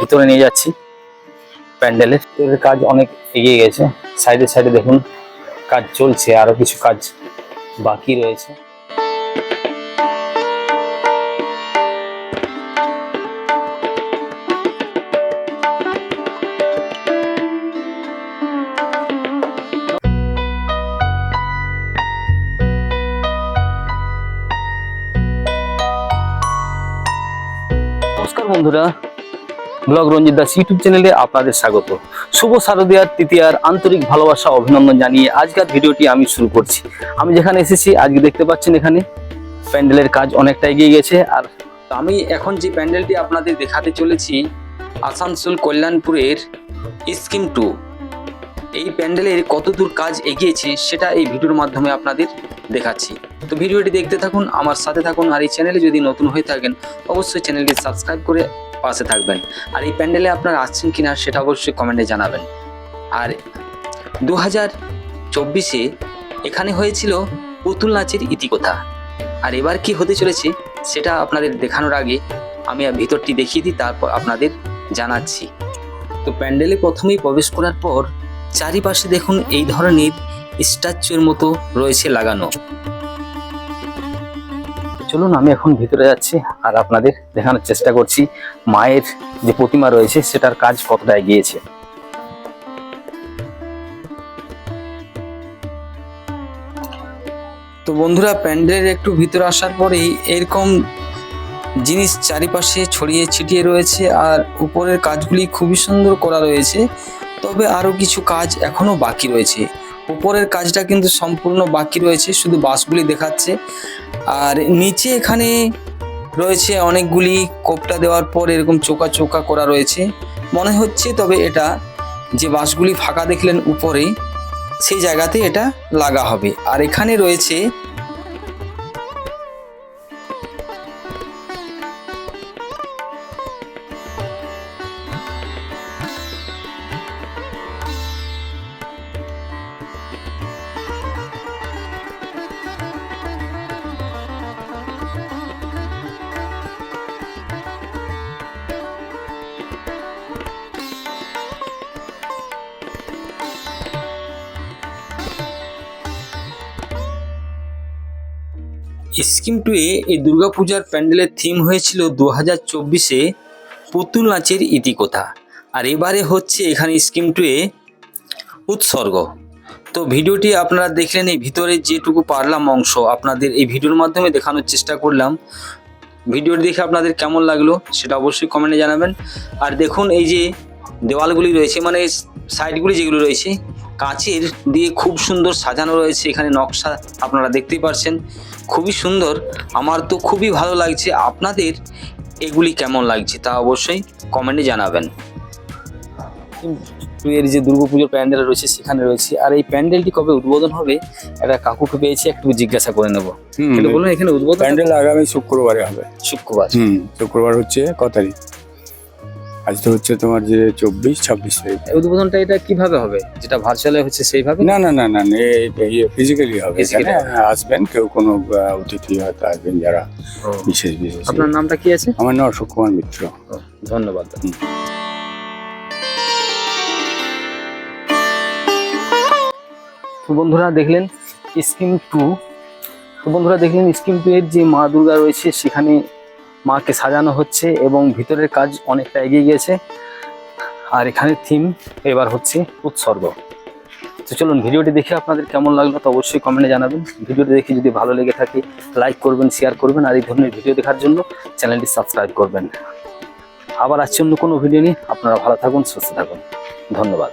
ভিতরে নিয়ে যাচ্ছি প্যান্ডেলের। কাজ অনেক এগিয়ে গেছে। সাইডে সাইডে দেখুন, কাজ চলছে, আরও কিছু কাজ বাকি রয়েছে। বন্ধুরা ব্লগ রঞ্জিত দাস ইউটিউব চ্যানেলে আপনাদের স্বাগত। শুভ শারদীয়ার তৃতীয়ার আন্তরিক ভালোবাসা, অভিনন্দন জানিয়ে আজকের ভিডিওটি আমি শুরু করছি। আমি যেখানে এসেছি, আজকে দেখতে পাচ্ছেন এখানে প্যান্ডেলের কাজ অনেকটা এগিয়ে গেছে। আর আমি এখন যে প্যান্ডেলটি আপনাদের দেখাতে চলেছি, আসানসোল কল্যাণপুরের স্কিম টু। এই প্যান্ডেলের কতদূর কাজ এগিয়েছে, সেটা এই ভিডিওর মাধ্যমে আপনাদের দেখাচ্ছি। তো ভিডিওটি দেখতে থাকুন, আমার সাথে থাকুন, আর এই চ্যানেলে যদি নতুন হয়ে থাকেন, অবশ্যই চ্যানেলটি সাবস্ক্রাইব করে পাশে থাকবেন। আর এই প্যান্ডেলে আপনারা আসছেন কিনা সেটা অবশ্যই কমেন্টে জানাবেন। আর দু হাজার চব্বিশে এখানে হয়েছিল পুতুল নাচের ইতিকথা। আর এবার কি হতে চলেছে সেটা আপনাদের দেখানোর আগে আমি ভিতরটি দেখিয়ে দিই, তারপর আপনাদের জানাচ্ছি। তো প্যান্ডেলে প্রথমেই প্রবেশ করার পর চারিপাশে দেখুন এই ধরনের স্ট্যাচুর মতো রয়েছে লাগানো। চলুন, আমি এখন ভিতরে যাচ্ছি আর আপনাদের দেখানোর চেষ্টা করছি মায়ের যে প্রতিমা রয়েছে, সেটার কাজ কতটা এগিয়েছে। তো বন্ধুরা, প্যান্ডেলের একটু ভিতরে আসার পরেই এরকম জিনিস চারিপাশে ছড়িয়ে ছিটিয়ে রয়েছে আর উপরের কাজগুলি খুবই সুন্দর করা রয়েছে, তবে আরও কিছু কাজ এখনও বাকি রয়েছে। উপরের কাজটা কিন্তু সম্পূর্ণ বাকি রয়েছে, শুধু বাসগুলি দেখাচ্ছে। আর নিচে এখানে রয়েছে অনেকগুলি কোপটা দেওয়ার পর এরকম চোকা চোকা করা রয়েছে। মনে হচ্ছে তবে এটা যে বাসগুলি ফাঁকা দেখলেন উপরে সেই জায়গাতে এটা লাগা হবে। আর এখানে রয়েছে স্কিম টুয়ে এই দুর্গাপূজার প্যান্ডেলের থিম হয়েছিল দু হাজার চব্বিশে পুতুল নাচের ইতিকথা। আর এবারে হচ্ছে এখানে স্কিম টুয়ে উৎসর্গ। তো ভিডিওটি আপনারা দেখলেন, এই ভিতরে যেটুকু পারলাম অংশ আপনাদের এই ভিডিওর মাধ্যমে দেখানোর চেষ্টা করলাম। ভিডিওটি দেখে আপনাদের কেমন লাগল সেটা অবশ্যই কমেন্টে জানাবেন। আর দেখুন, এই যে দেওয়ালগুলি রয়েছে মানে সাইডগুলি যেগুলো রয়েছে কাচের দিয়ে খুব সুন্দর সাজানো রয়েছে। এখানে নকশা আপনারা দেখতেই পারছেন। খুবই সুন্দর। আমার তো খুবই ভালো লাগছে। আপনাদের এগুলি কেমন লাগছে তা অবশ্যই কমেন্টে জানাবেন। এর যে দুর্গাপুজোর প্যান্ডেল রয়েছে সেখানে রয়েছে। আর এই প্যান্ডেলটি কবে উদ্বোধন হবে একটা কাকুকে পেয়েছি একটু জিজ্ঞাসা করে নেব। বলুন এখানে উদ্বোধন প্যান্ডেল আগামী শুক্রবারে হবে। শুক্রবার। শুক্রবার হচ্ছে ক তারিখ? আজ তো হচ্ছে তোমার যে চব্বিশ ছাব্বিশ তারিখ উদ্বোধনটা এটা কীভাবে হবে? যেটা ভার্চুয়ালে হচ্ছে সেইভাবে? না না না না না, এ- এ- ফিজিক্যালি হবে। এখানে আসবেন কেউ কোনো অতিথি হয়তো আসবেন যারা বিশেষ বিশেষ। আপনার নামটা কি আছে? আমার নাম অশোক কুমার মিত্র। ধন্যবাদ। বন্ধুরা দেখলেন স্কিম টু তো বন্ধুরা দেখলেন স্কিম টু এর যে মা দুর্গা রয়েছে সেখানে মাকে সাজানো হচ্ছে এবং ভিতরের কাজ অনেকটা এগিয়ে গিয়েছে। আর এখানে থিম এবার হচ্ছে উৎসর্গ। তো চলুন ভিডিওটি দেখে আপনাদের কেমন লাগল তো অবশ্যই কমেন্টে জানাবেন। ভিডিওটি দেখে যদি ভালো লেগে থাকে লাইক করবেন শেয়ার করবেন, আর এই ধরনের ভিডিও দেখার জন্য চ্যানেলটি সাবস্ক্রাইব করবেন। আবার আসছে অন্য কোনো ভিডিও নিয়ে। আপনারা ভালো থাকুন, সুস্থ থাকুন। ধন্যবাদ।